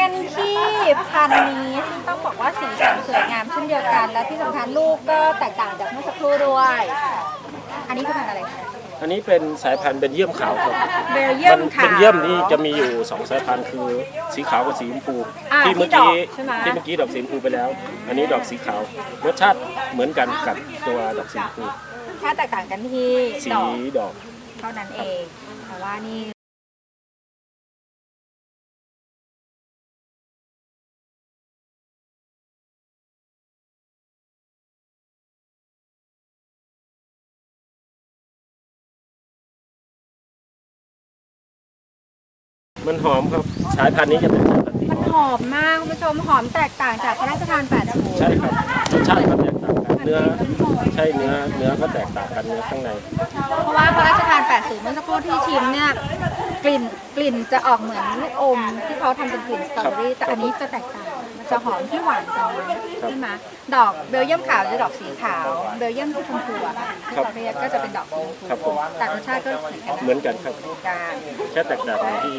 กันที่พันธุ์นี้ซึ่งต้องบอกว่าสีสันสวยงามเช่นเดียวกัน และที่สำคัญลูกก็แตกต่างจากเมื่อสักครู่ด้วย อันนี้คือพันธุ์อะไรคะอันนี้เป็นสายพันธุ์เบนเยียมขาวครับเบลเยียมนค่ะ เบนเยียมนี่จะมีอยู่สองสายพันธุ์คือสีขาวกับสีชมพูอ่าที่เมื่อที่กี้ดอกใช่ไหม ที่เมื่อกี้ดอกสีชมพูไปแล้ว อันนี้ดอกสีขาวรสชาติเหมือนกันกับตัวดอกสีชมพูแค่แตกต่างกันที่สีดอกดอกเท่านั้นเอง แต่ว่านี่ มันหอมครับสายพันธุ์นี้จะเป็นสายพันธุ์ที่มันหหอมอมมากคุณผู้ชมหอมแตกต่างจากพระราชทานแปดสูตรใช่ครับรสชาติก็แตกต่างกันเนื้อใช่เนื้อเนื้อก็แตกต่างกันเนื้อข้างในเพราะว่าพระราชทานแปดสูตรเมื่อสักครู่ที่ชิมเนี่ยกลิ่นกลิ่นจะออกเหมือนลูกอมที่เขาทำเป็นกลิ่นสตรอเบอรี่แต่อันนี้จะแตกต่างมัน จะหอมที่หวานกว่าใช่ไหมดอกเบลเยียมขาวจะดอกสีขาว เบลเยียมที่ชมพูอะค่ะที่เขาเรียกก็จะเป็นดอกชมพูครับผม แต่รสชาติก็เหมือนกันเหมือนกันครับกันแค่แตกต่างที่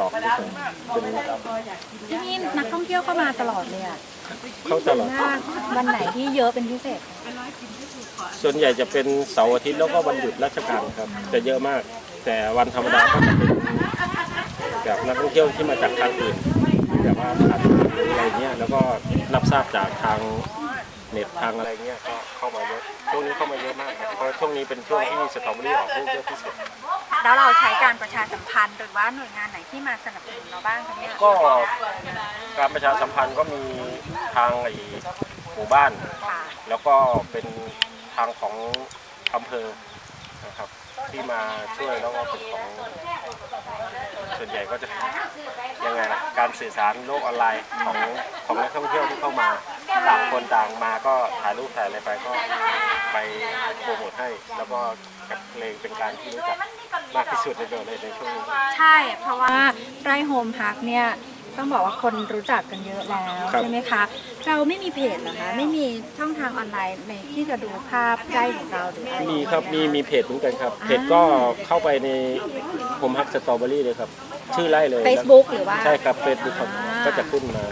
ดอกเฉยๆเป็นที่นี่นักท่องเที่ยวเข้ามาตลอดเลยอะเข้าตลอด มากวันไหนที่เยอะเป็นพิเศษ ส่วนใหญ่จะเป็นเสาร์อาทิตย์แล้วก็วันหยุดราชการครับ จะเยอะมาก แต่วันธรรมดาก็จะเป็นแบบนักท่องเที่ยวที่มาจากทางอื่นแบบว่าผ่านห รืออะไรเงี้ยแล้วก็รับทราบจากทางเน็ตทางอะไรเงี้ยก็เข้ามาเยอะช่วงนี้เข้ามาเยอะมากครับเพราะช่วงนี้เป็นช่วงที่สตรอเบอรี่ออกลูกเยอะที่สุด แล้วเราใช้การประชาสัมพันธ์หรือว่าหน่วยงานไหนที่มาสนับสนุนเราบ้างคะเนี่ยก็การประชาสัมพันธ์ก็มีทางไอ้หมู่บ้าน ค่ะแล้วก็เป็นทางของอำเภอนะครับที่มาช่วยแล้วก็เป็นของ ส่วนใหญ่ก็จะยังไงล่ะการสื่อสารโลกออนไลน์ของของนักท่องเที่ยวที่เข้ามาต่างคนต่างมาก็ถ่ายรูปถ่ายอะไรไปก็ไปโปรโมทให้ แล้วก็กับเพลงเป็นการที่รู้จักมากที่สุดในโดเลยในช่วงนี้ ใช่ เพราะว่าไร่โฮมพักเนี่ย ต้องบอกว่าคนรู้จักกันเยอะแล้วครับ ใช่ไหมคะ เราไม่มีเพจเหรอคะ ไม่มีช่องทางออนไลน์ในที่จะดูภาพใกล้ของเราหรืออะไรมีครับมีมีเพจเหมือนกันครับ เพจก็เข้าไปในผมฮักสตรอเบอรี่เลยครับ ชื่อไล่เลยเฟซบุ๊กหรือว่า ใช่ครับเฟซบุ๊กครับอ่า ก็จะขึ้นมา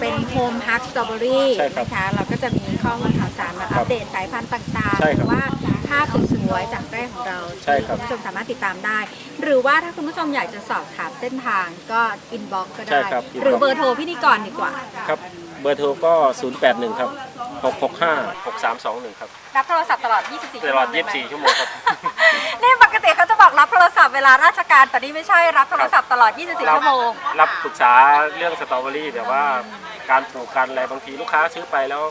เป็นโฮมฮักสตรอเบอรี่ใช่ครับนะคะเราก็จะมีข้อมูลข่าวสารมาครัอับปเดตสายพันธุ์ต่างๆใช่หครัรืบอว่าภาพสวยๆจากไร่ของเราใช่ครับที่คุณผู้ชมสามารถติดตามได้ หรือว่าถ้าคุณผู้ชมอยากจะสอบถามเส้นทางก็อินบ็อกก็ใช่ได้ ครับหรือ inbox เบอร์โทรพิธีกรดีกว่า ครับ เบอร์โทรก็ 081 ครับ 665 6321 ครับ รับโทรศัพท์ตลอด 24ตชั่วลโมอดงเลยไหม 24 ชั่วโมงครับ นี่ปกติเขาจะบอกรับโทรศัพท์เวลาราชการแต่นี่ไม่ใช่รับโทรศัพท์ตลอด 24รับชั่วโมง รับปรึกษาเรื่องสตรอเบอรี่แต่ว่าการปลูกกันอะไรบางทีลูกค้าซื้อไปแล้ว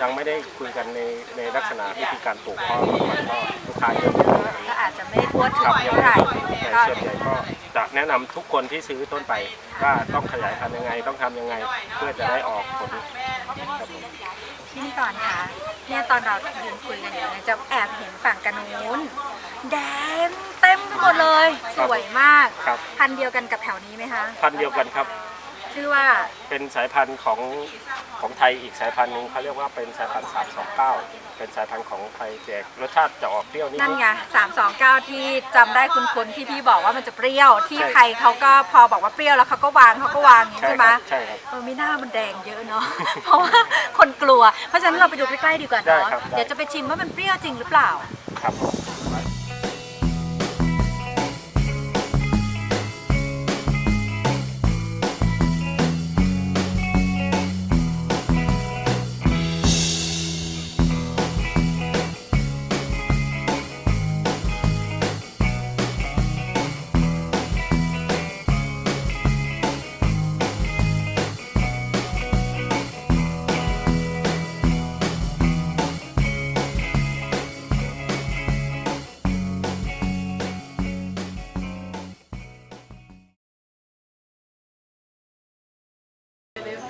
ยังไม่ได้คุยกันในในลักษณะวิธีการปลูกเพราะมันก็ลูกค้าเยอะอะไรอย่างก็เงี้ยอาจจะไม่ได้ทั่วถึงครับเท่าไหร่แต่ก็ส่วนใหญ่ก็จะแนะนำทุกคนที่ซื้อต้นไปว่าต้องขยายพันธุ์ยังไงต้องทำยังไง เพื่อจะได้ออกผลครับผมที่นี่ก่อนค่ะเนี่ยตอนเรายืนคุยกันอยู่เนี่ยจะแอบเห็นฝั่งกันนู้นแดงเต็มไปหมดเลย สวยมากครับพันธุ์เดียวกันกับแถวนี้ไหมคะ พันธุ์เดียวกันครับ ชื่อว่า เป็นสายพันธุ์ของของไทยอีกสายพันธุ์หนึ่งเขาเรียกว่าเป็นสายพันธุ์329 เป็นสายพันธุ์ของไทยแต่รสชาติจะออกเปรี้ยวนิดนั่นๆไง329ที่จำได้คุ้นๆที่พี่บอกว่ามันจะเปรี้ยว ที่ใช่ใครเขาก็พอบอกว่าเปรี้ยวแล้วเขาก็วางเขาก็วางอย่างนี้ใช่ใช่คไหมรับใช่ครับ เออไม่น่ามันแดงเยอะเนาะ เพราะว่าคนกลัว เพราะฉะนั้นเราไปดูใกล้ๆดีกว่าได้เนาะครับได้ เดี๋ยวจะไปชิมว่ามันเปรี้ยวจริงหรือเปล่า ครับ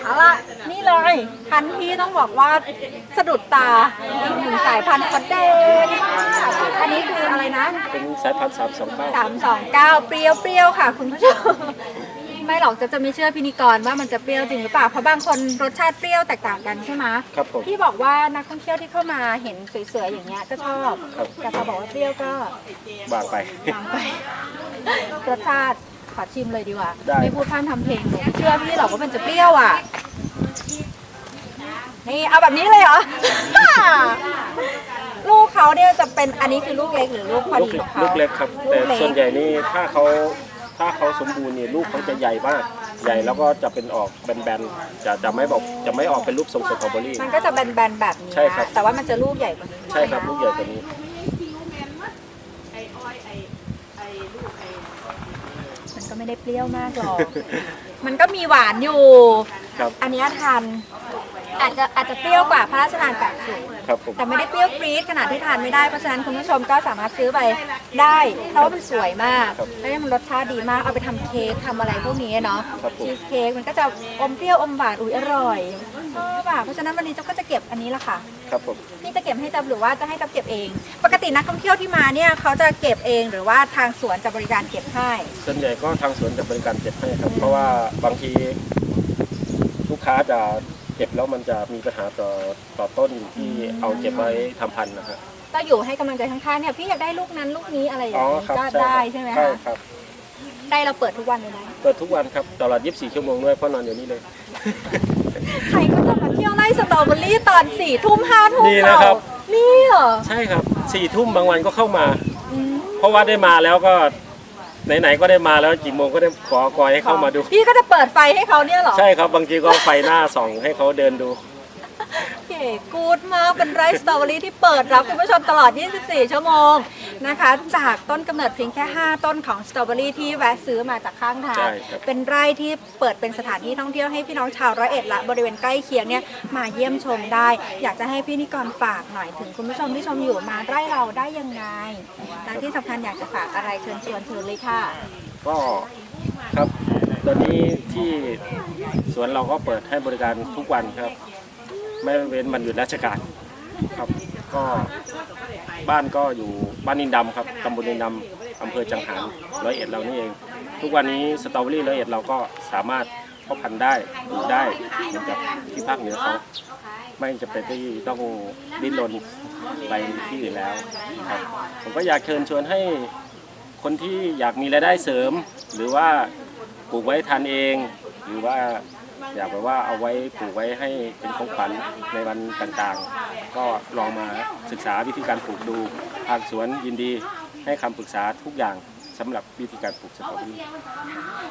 เอาล่ะนี่เลยพันธุ์ที่ต้องบอกว่าสะดุดตาอีกหนึ่งสายพันธุ์คอนเดนอันนี้คืออะไรนะ เป็นสายพันธุ์329 329เปรี้ยวเปรี้ยวๆค่ะคุณผู้ชม ไม่หรอกจะจะไม่เชื่อพินิกรว่ามันจะเปรี้ยวจริงหรือเปล่าเพราะบางคนรสชาติเปรี้ยวแตกต่างกันใช่ไหมครับผมพี่บอกว่านักท่องเที่ยวที่เข้ามาเห็นสวยๆอย่างเงี้ยก็ชอบครับแต่พอบอกว่าเปรี้ยวก็บางไป วางไปรสชาติ ขอชิมเลยดีกว่า ได้ ไม่พูดพร่ำทำเพลงหนูไม่เชื่อพี่หรอกว่ามันจะเปรี้ยวอะ นี่เอาแบบนี้เลยเหรอ ลูกเขาเนี่ยจะเป็นอันนี้คือลูกเล็กหรือลูกพอลูกดีเล็ขกองเขาลูกเล็กครับ ลูแต่กเล็ก ส่วนใหญ่นี่ถ้าเขาถ้าเขาสมบูรณ์นี่ลูกเขาจะใหญ่มาก ใหญ่แล้วก็จะเป็นออกแบนๆจะจะไม่บอกจะไม่ออกเป็นรูปทรงสตรอเบอรี่ มันก็จะแบนๆแบบนี้ใช่ครับนะแต่ว่ามันจะลูกใหญ่กว่านี้ใช่ครับไหมลูกใหญ่กว่านี้ มันก็ ไม่ได้เปรี้ยวมากหรอก มันก็มีหวานอยู่ ครับอันเนี้ยทานอาจจะอาจจะเปรี้ยวกว่าพระราชทานแปดสูตรครับผม แต่ไม่ได้เปรี้ยวปรี๊ดขนาดที่ทานไม่ได้ เพราะฉะนั้นคุณผู้ชมก็สามารถซื้อไปได้เพราะว่ามันสวยมากครับแล้วมันรสชาติดีมากเอาไปทำเค้กทำอะไรพวกนี้เนาะครับผม ชีสเค้กมันก็จะอมเปรี้ยวอมหวานอุ้ยอร่อย ชอบอะเพราะฉะนั้นวันนี้เจ๊าก็จะเก็บอันนี้ละค่ะ ครับผมนี่จะเก็บให้จับหรือว่าจะให้จับเก็บเอง ปกตินักท่องเที่ยวที่มาเนี่ยเขาจะเก็บเองหรือว่าทางสวนจะบริการเก็บให้ ส่วนใหญ่ก็ทางสวนจะบริการเก็บให้ครับ เพราะว่าบางที ลูกค้าจะเก็บแล้วมันจะมีปัญหาต่อต่อต้นที่เอาเก็บไว้ทำพันธุ์นะครับก็อยู่ให้กำลังใจข้างๆเนี่ยพี่อยากได้ลูกนั้นลูกนี้อะไรอย่างอ๋อนี้ครับก็ใช่ได้ครับใช่ไหมใช่คะครับ ได้เราเปิดทุกวันเลยนะเปิดทุกวันครับตลอด 24 ชั่วโมงด้วยเพราะนอนอยู่นี่เลย ใคร ก็จะมาเที่ยวไล่สตรอเบอรี่ตอนสี่ทุ่มห้าทุ่มนี่นะครับเานี่เหรอใช่ครับสี่ทุ่มบางวันก็เข้ามา อืมเพราะว่าได้มาแล้วก็ไหนๆก็ได้มาแล้วกี่โมงก็ได้ขอกอยให้เข้ามาดู พี่ก็จะเปิดไฟให้เขาเนี่ยเหรอ ใช่ครับบางทีก็ไฟหน้าส่องให้เขาเดินดูเก๋กูดมากเป็นไร่สตรอเบอรี่ที่เปิดรับคุณผู้ชมตลอด 24 ชั่วโมงนะคะ จากต้นกำเนิดเพียงแค่ 5 ต้นของสตรอเบอรี่ที่แวะซื้อมาจากข้างทาง ใช่ครับ เป็นไร่ที่เปิดเป็นสถานที่ท่องเที่ยวให้พี่น้องชาวร้อยเอ็ดและบริเวณใกล้เคียงเนี่ยมาเยี่ยมชมได้ อยากจะให้พี่นิกรฝากหน่อยถึงคุณผู้ชมที่ชมอยู่มาไร่เราได้ยังไงและที่สำคัญอยากจะฝากอะไรเชิญชวนเชิญเลยค่ะ ก็ครับ ตอนนี้ที่สวนเราก็เปิดให้บริการทุกวันครับ ไม่เว้นวันหยุดราชการครับ ก็บ้านก็อยู่บ้านนินดำครับตำบลนินดำอำเภอจังหารร้อยเอ็ดเรานี่เอง ทุกวันนี้สตรอเบอรี่ร้อยเอ็ดเราก็สามารถเพาะพันธุ์ได้ปลูกได้เหมือนกับที่ภาคเหนือเขาไม่จะเป็นที่ต้องดิ้นรนไปที่อื่นแล้วครับผมก็อยากเชิญชวนให้คนที่อยากมีรายได้เสริม หรือว่าปลูกไว้ทานเอง หรือว่า อยากแบบว่าเอาไว้ปลูกไว้ให้เป็นของขวัญในวันต่างๆ ก็ลองมาศึกษาวิธีการปลูกดูทางสวนยินดีให้คำปรึกษาทุกอย่างสำหรับวิธีการปลูกสตรอเบอรี่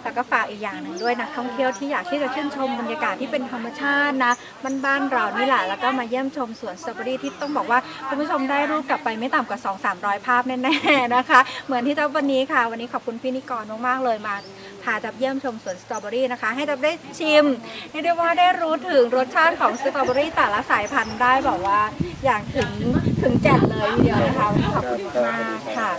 แล้วก็ฝากอีกอย่างหนึ่งด้วยนักท่องเที่ยวที่อยากที่จะชื่นชมบรรยากาศที่เป็นธรรมชาตินะบ้านๆเรานี่แหละแล้วก็มาเยี่ยมชมสวนสตรอเบอรี่ที่ต้องบอกว่าคุณผู้ชมได้รูปกลับไปไม่ต่ำกว่า 2 3 0 0 ภาพแน่ๆนะคะ เหมือนที่เจ้าวันนี้ค่ะ วันนี้ขอบคุณพี่นิกรมากๆเลยมา พาจับเยี่ยมชมสวนสตรอเบอรี่นะคะ ให้จับได้ชิมให้ได้ว่าได้รู้ถึงรสชาติของสตรอเบอรี่แต่ละสายพันธุ์ได้บอกว่าอย่างถึงถึงแจ่นเลยทีเดียวนะคะขอบคุณมากค่ะ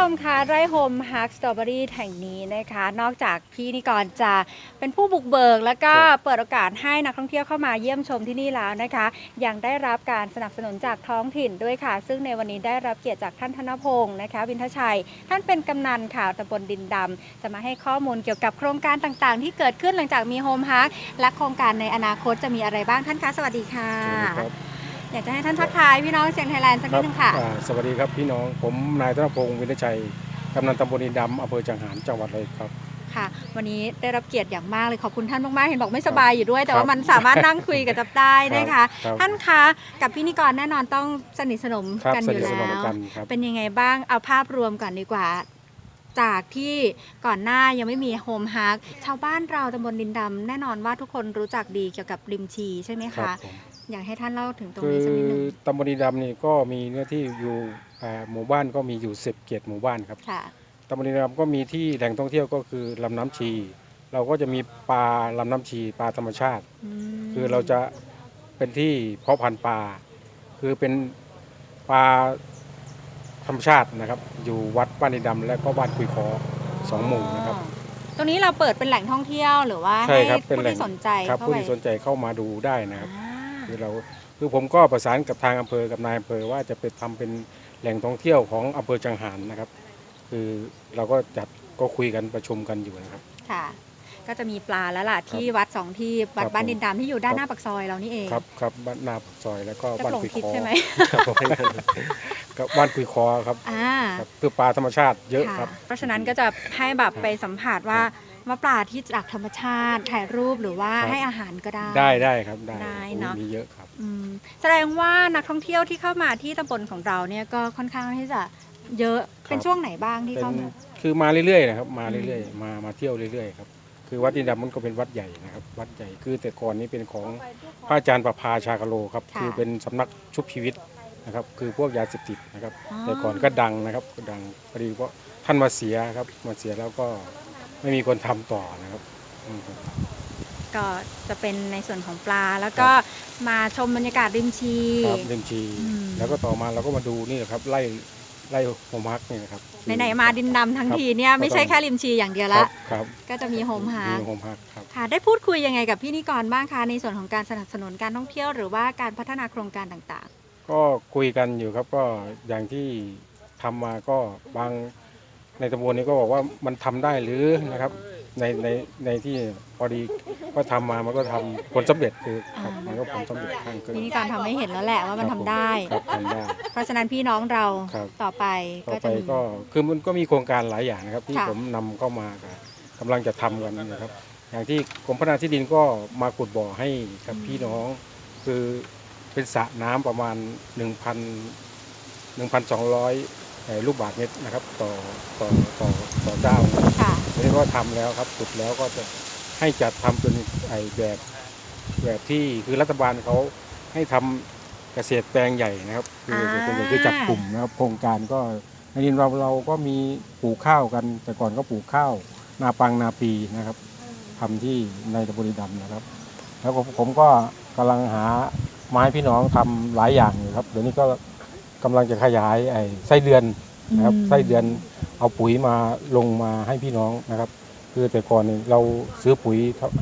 ชมคะไร่โฮมฮาร์ s สตรอเบอรี่แห่งนี้นะคะ นอกจากพี่นิกรจะเป็นผู้บุกเบิก แล้วก็ครับเปิดโอกาสให้นักท่องเที่ยวเข้ามาเยี่ยมชมที่นี่แล้วนะคะ ยังได้รับการสนับสนุนจากท้องถิ่นด้วยค่ะ ซึ่งในวันนี้ได้รับเกียรติจากท่านธนพงศ์นะคะ วินทชัย ท่านเป็นกำนันข่าวตำบลดินดำจะมาให้ข้อมูลเกี่ยวกับโครงการต่างๆ ที่เกิดขึ้นหลังจากมีโฮมฮาร์และโครงการในอนาคตจะมีอะไรบ้างท่านคะสวัสดีค่ะครับ อยากจะให้ท่านทักทายพี่น้องเสียงไทยแลนด์สักนิดนึงค่ะ อ่าสวัสดีครับพี่น้องผมนายธนพงศ์วินชัยกำนันตำบลอินดำอำเภอจังหารจังหวัดเลยครับ ค่ะ วันนี้ได้รับเกียรติอย่างมากเลยขอบคุณท่านมากๆเห็นบอกไม่สบายอยู่ด้วย แต่ครับว่ามันสามารถนั่งคุยกับจับได้นะคะ ครับ ท่านคะกับพี่นิกรแน่นอนต้องสนิทสนมครับกันสอยู่นิทสแล้นมวกันครับ เป็นยังไงบ้างเอาภาพรวมก่อนดีกว่า จากที่ก่อนหน้ายังไม่มีโฮมฮาร์กชาวบ้านเราตำบลดินดำแน่นอนว่าทุกคนรู้จักดีเกี่ยวกับริมชีใช่ไหมครัคะ บผม อยากให้ท่านเล่าถึงตรงคือนี้สักนิดนึงตำบลอินดำนี่ก็มีเนื้อที่อยู่อ่าหมู่บ้านก็มีอยู่10เกตหมู่บ้านครับค่ะ ตำบลอินดำก็มีที่แหล่งท่องเที่ยวก็คือลำน้ำชี เราก็จะมีปลาลำน้ำชีปลาธรรมชาติ มคือเราจะเป็นที่เพาะพันธุ์ปลา คือเป็นปลาธรรมชาตินะครับ อยู่วัดบ้านดินดำและก็บ้านคุยคอสองหมู่นะครับตรงนี้เราเปิดเป็นแหล่งท่องเที่ยวหรือว่าใช่ให้ครับเป็นผู้แหล่ง ที่สนใจครับเข้าผู้ไปที่สนใจเข้ามาดูได้นะครับ อ่า คือเราคือผมก็ประสานกับทางอำเภอกับนายอำเภอว่าจะไปทำเป็นแหล่งท่องเที่ยวของอำเภอจังหารนะครับ คือเราก็จัดก็คุยกันประชุมกันอยู่นะครับค่ะก็จะมีปลาแล้วล่ะที่วัดสองที่วัดครับบ้านผมดินดำที่อยู่ด้านหน้าปากซอยเรานี่เองครับครับบ้านนาปากซอยแล้วก็จะบ้านหลงคุยทิศคอใช่ไหมครับผมกับบ้านคุยคอครับอ่าครับคือปลาธรรมชาติเยอะค่ะครับ เพราะฉะนั้นก็จะให้แบบครับไปสัมผัสว่า ว่าปลาที่จากธรรมชาติถ่ายรูปหรือว่าครับ ให้อาหารก็ได้ ได้ได้ครับได้ได้เนอะ มีเยอะครับ อืมแสดงว่านักท่องเที่ยวที่เข้ามาที่ตำบลของเราเนี่ยก็ค่อนข้างที่จะเยอะครับ เป็นช่วงไหนบ้างที่เป็นเข้ามา คือมาเรื่อยๆนะครับมาอืมเรื่อยๆมามาเที่ยวเรื่อยๆครับคือวัดดินดำมันก็เป็นวัดใหญ่นะครับ วัดใหญ่คือแต่ก่อนนี้เป็นของพระอาจารย์ประภาชากะโลครับค่ะคือเป็นสำนักชุบชีวิตนะครับ คือพวกยาเสพติดนะครับ อ๋อ แต่ก่อนก็ดังนะครับก็ดังพอดีเพราะท่านมาเสียครับมาเสียแล้วก็ ไม่มีคนทำต่อนะครับอืมครับก็จะเป็นในส่วนของปลาแล้วก็มาชมบรรยากาศริมชีครับเล่นชีอืมแล้วก็ต่อมาเราก็มาดูนี่แหละครับไล่ไล่โฮมฮักนี่นะครับไหนๆมาดินดำทั้งครับทีเนี่ยก็ไม่ใช่ต้องแค่ริมชีอย่างเดียวคละรับครับก็จะมีโฮมฮาร์มีโฮมฮักครับค่ะได้พูดคุยยังไงกับพี่นิกรบ้างคะในส่วนของการสนับสนุนการท่องเที่ยวหรือว่าการพัฒนาโครงการต่างก็คุยกันอยู่ครับก็อย่างที่ทำมาก็บาง ในตำบลนี้ก็บอกว่ามันทำได้หรือนะครับในในในที่พอดีก็ทำมามันก็ทำผลสำเร็จคือครับมันก็ผลสำเร็จข้างๆเกินพี่นิกรทำให้เห็นแล้วแหละว่ามันคทำรับผมได้ครับทำได้ เพราะฉะนั้นพี่น้องเราครับต่อไปต่อก็ไปจะมีก็คือมันก็มีโครงการหลายอย่างนะครับ ที่ค่ะผมนำเข้ามากับกำลังจะทำกันนะครับ อย่างที่กรมพัฒนาที่ดินก็มาขุดบ่อให้กับพี่น้องคือเป็นสระน้ำประมาณ 1,000 1,200 ลูกบาศก์เมตรนะครับ ต่อต่อต่อต่อเจ้านะครับค่ะอันนี้ก็ทำแล้วครับขุดแล้วก็จะให้จัดทำเป็นไอแบบแบบที่คือรัฐบาลเขาให้ทำเกษตรแปลงใหญ่นะครับ คืออ่าเป็นแบบคือจัดกลุ่มนะครับ โครงการก็ในดินเราเราก็มีปลูกข้าวกัน แต่ก่อนก็ปลูกข้าว นาปังนาปีนะครับทำที่ในตะบนดำนะครับ แล้วก็ผมก็กำลังหาไม้พี่น้องทำหลายอย่างอยู่ครับเดี๋ยวนี้ก็ กำลังจะขยายไอ้ไส้เดือนนะครับอืมไส้เดือนเอาปุ๋ยมาลงมาให้พี่น้องนะครับ คือแต่ก่อนเนี่ยเราซื้อปุ๋ยครับ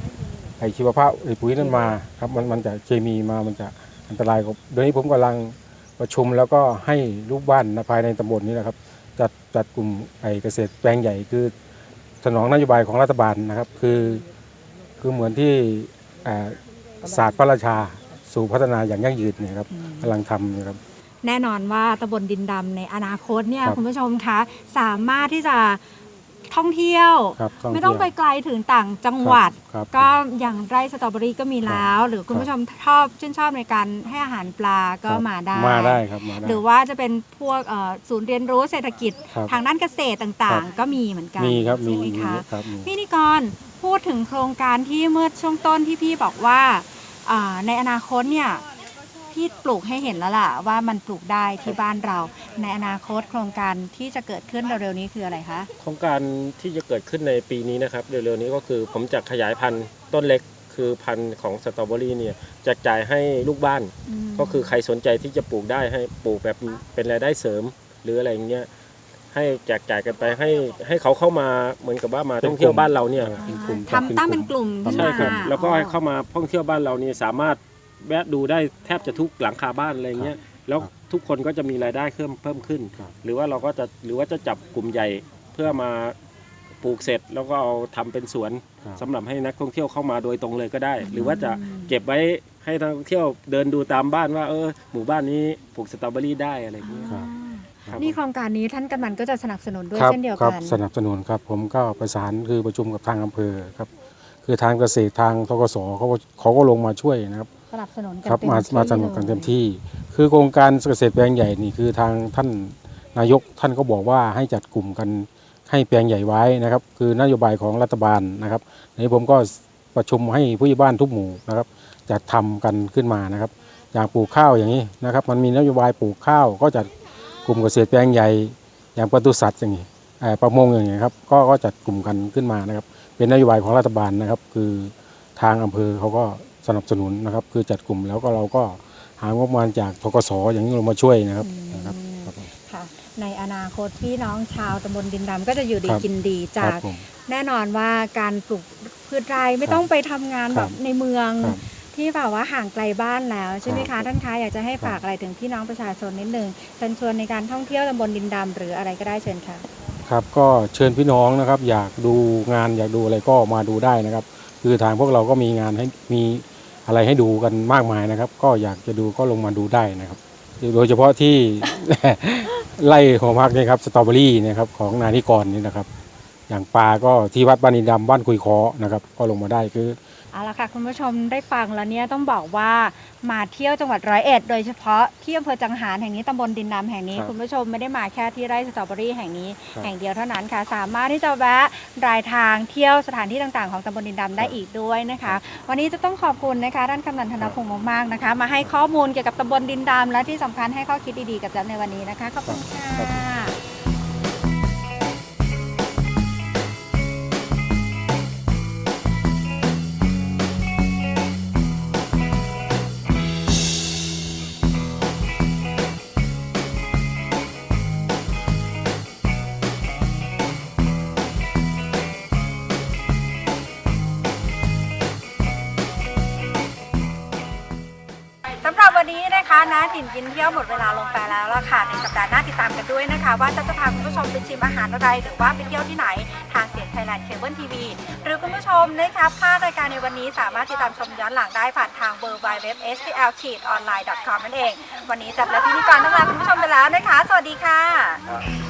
ไอชีวภาพไอปุ๋ยนั้นมาครับมันมันจะเคมีมามันจะอันตรายกับเดี๋ยวนี้ผมกำลังประชุมแล้วก็ให้ลูกบ้านภายในตำบลนี้นะครับ จัดจัดกลุ่มไอเกษตรแปลงใหญ่คือสนองนโยบายของรัฐบาลนะครับ คือคือเหมือนที่อ่าศาสตร์พระราชาสู่พัฒนาอย่างยั่งยืนเนี่ยครับอืมกำลังทำนะครับ แน่นอนว่าตำบลดินดำในอนาคตเนี่ยครับคุณผู้ชมคะสามารถที่จะท่องเที่ยว ครับไม่ต้องไปเที่ยวไกลถึงต่างจังหวัด ครับก็อย่างไร่สตรอเบอรี่ก็มีแล้ว หรือคุณผู้ชมชอบชื่นชอบในการให้อาหารปลาก็ครับมาได้ มาได้ครับมาได้ หรือว่าจะเป็นพวกเอ่อศูนย์เรียนรู้เศรษฐกิจครับทางด้านเกษตรต่างๆก็มีเหมือนกันมีครับมีใช่ไหมมีคะ ครับมี พี่นิกรพูดถึงโครงการที่เมื่อช่วงต้นที่พี่บอกว่าอ่าในอนาคตเนี่ย พี่ปลูกให้เห็นแล้วล่ะว่ามันปลูกได้ที่บ้านเรา ในอนาคตโครงการที่จะเกิดขึ้นเร็วๆนี้คืออะไรคะโครงการที่จะเกิดขึ้นในปีนี้นะครับเร็วๆนี้ก็คือผมจะขยายพันธุ์ต้นเล็กคือพันธุ์ของสตรอเบอรี่เนี่ยแจกจ่ายให้ลูกบ้านมก็คือใครสนใจที่จะปลูกได้ให้ปลูกแบบเป็นรายได้เสริม หรืออะไรอย่างเงี้ยให้แจกจ่ายกันไปให้ให้เขาเข้ามาเหมือนกับว่ามาท่องเที่ยวบ้านเราเนี่ย เป็นกลุ่มทำตั้งเป็นกลุ่มขึ้นใช่มาครับแล้วก็ให้อ๋อเข้ามาท่องเที่ยวบ้านเรานี่สามารถ แวะดูได้แทบจะทุกหลังคาบ้านอะไรเงี้ยแล้วทุกคนก็จะมีรายได้เพิ่มเพิ่มขึ้นครับหรือว่าเราก็จะหรือว่าจะจับกลุ่มใหญ่เพื่อมาปลูกเสร็จแล้วก็เอาทำเป็นสวนครับสำหรับให้นักท่องเที่ยวเข้ามาโดยตรงเลยก็ได้ หรือว่าจะเก็บไว้ให้นักท่องเที่ยวเดินดูตามบ้านว่าเออหมู่บ้านนี้ปลูกสตรอเบอรี่ได้อะไรอย่างเงี้ยครับครับนี่โครงการนี้ท่านกำนันก็จะสนับสนุนด้วยครับเช่นเดียวครับกันสนับสนุนครับผมก็ประสานคือประชุมกับทางอำเภอครับ คือทางเกษตรทางทกสเขาก็เขาก็ลงมาช่วยนะครับ สนับสนุนกันครับเต็มมาที่มาสนับสนุนกันลยเต็มที่ คือโครงการเกษตรแปลงใหญ่นี่คือทางท่านนายกท่านก็บอกว่าให้จัดกลุ่มกันให้แปลงใหญ่ไว้นะครับ คือนโยบายของรัฐบาลนะครับในผมก็ประชุมให้ผู้ใหญ่บ้านทุกหมู่นะครับจัดทำกันขึ้นมานะครับ อย่างปลูกข้าวอย่างนี้นะครับ มันมีนโยบายปลูกข้าว ก็จัดกลุ่มเกษตรแปลงใหญ่ อย่างปศุสัตว์อย่างนี้เอ่อประมงอย่างนี้ครับก็ก็จัดกลุ่มกันขึ้นมานะครับ เป็นนโยบายของรัฐบาลนะครับ คือทางอำเภอเขาก็ สนับสนุนนะครับ คือจัดกลุ่มแล้วก็เราก็หางบประมาณจากทกสอย่างนี้เรามาช่วยนะครับนะครับครับผมค่ะในอนาคตพี่น้องชาวตำบลดินดำก็จะอยู่ดีครับกินดีคจารักบผมแน่นอนว่าการปลูกพืชไร่ไม่ครับต้องไปทำงานคแบรับบในเมืองครับที่แบบว่าห่างไกลบ้านแล้วใช่ไหมครัคะบท่านคะอยากจะให้ครับฝากอะไรถึงพี่น้องประชาชนนิดนึงเชิญชวนในการท่องเที่ยวตำบลดินดำหรืออะไรก็ได้เชิญค่ะครับก็เชิญพี่น้องนะครับ อยากดูงานอยากดูอะไรก็มาดูได้นะครับ คือทางพวกเราก็มีงานให้มี อะไรให้ดูกันมากมายนะครับ ก็อยากจะดูก็ลงมาดูได้นะครับ โดยเฉพาะที่ ไล่หัวมักนี่ครับสตรอเบอรี่นะครับของนานิกรนี่นะครับ อย่างปลาก็ที่วัดบ้านอินดำบ้านคุยคอนะครับ ก็ลงมาได้คือ เอาละค่ะคุณผู้ชมได้ฟังแล้วเนี่ยต้องบอกว่ามาเที่ยวจังหวัดร้อยเอ็ดโดยเฉพาะที่อำเภอจังหารแห่งนี้ตำบลดินดำแห่งนี้ ครับคุณผู้ชมไม่ได้มาแค่ที่ไร่สตรอเบอรี่แห่งนี้ครับแห่งเดียวเท่านั้นค่ะ สามารถที่จะแวะรายทางเที่ยวสถานที่ต่างๆ ของตำบลดินดำได้ครับอีกด้วยนะครัคะบวันนี้จะต้องขอบคุณนะคะด้านกำนันธนพงศ์มากๆนะคะ มาให้ข้อมูลเกี่ยวกับตำบลดินดำและที่สำคัญให้ข้อคิดดีๆกับจับในวันนี้นะคะขอบคุณค่ะส นี้นะคะนะถิ่นกินเที่ยวหมดเวลาลงไปแล้วล่ะค่ะ ในสัปดาห์หน้าติดตามกันด้วยนะคะ ว่าจะจะพาคุณผู้ชมไปชิมอาหารอะไร หรือว่าไปเที่ยวที่ไหนทางเสียงไทยแลนด์เคเบิลทีวีหรือคุณผู้ชมนะคะพลาดรายการในวันนี้สามารถติดตามชมย้อนหลังได้ผ่านทาง w w w s t l o n l i n e c o m นั่นเอง วันนี้จับและพิธีกรต้องลาคุณผู้ชมไปแล้วนะคะ สวัสดีค่ะ